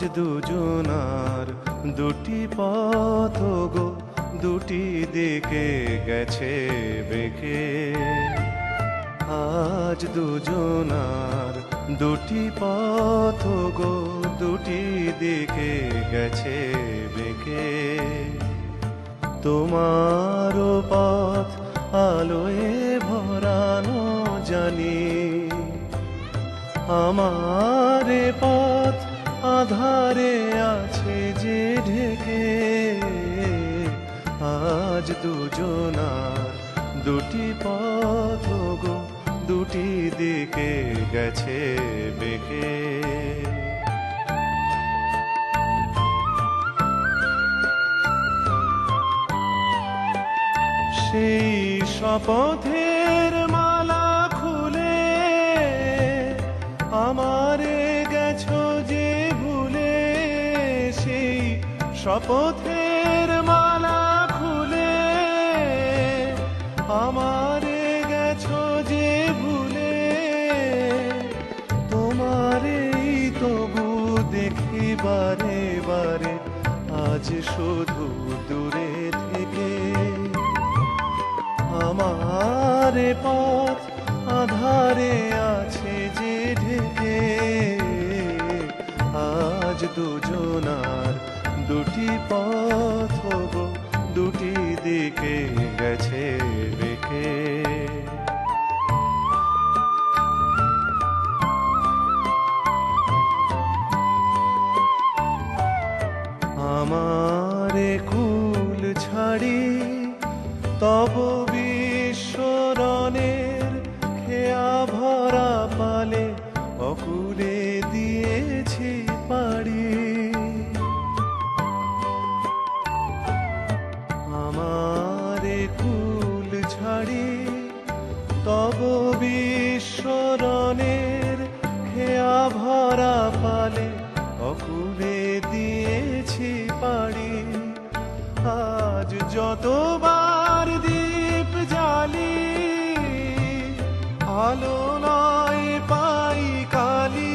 আজ দুজনার দুটি পথ গো, দুটি দিকে গেছে বেঁকে আজ দুজনার দুটি পথ গো, দুটি দিকে গেছে বেঁকে তোমারও পথ আলোয় ভরানো জানি, আমার পথ আধারে আছে যে ঢেকে, আজ দুজনার দুটি পথ গো, দুটি দিকে গেছে বেঁকে। সেই শপথের শপথের মালা খুলে আমারে গেছো যে ভুলে তোমারেই তবু দেখি বারে বারে, আজ শুধু দূরে থেকে। আমার পথ আধারে আছে যে ঢেকে, আজ দুজনার দুটি পথ দুটি দিকে গেছে বেঁকে আমারে কুল ছাড়ি তব বিশ্বরণের পালে অকুলে দিয়েছি পাড়ি আজ যতবার দীপ জালি আলো নয় পাই কালি।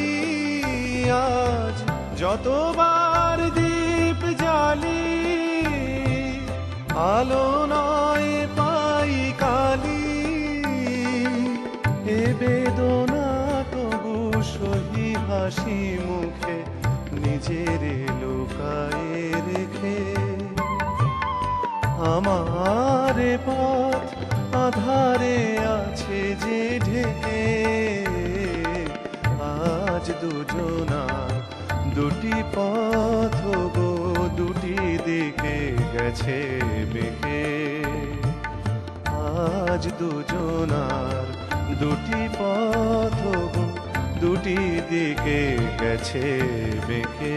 আজ যতবার দীপ জালি আলো নয় হাসি মুখে নিজের লোকায় রেখে। আমার পথ আধারে আছে যে ঢেকে। আজ দুজনা দুটি পথ গো, দুটি দিকে গেছে বেঁকে আজ দুজনার দুটি পথ গো দুটি দিকে গেছে বেঁকে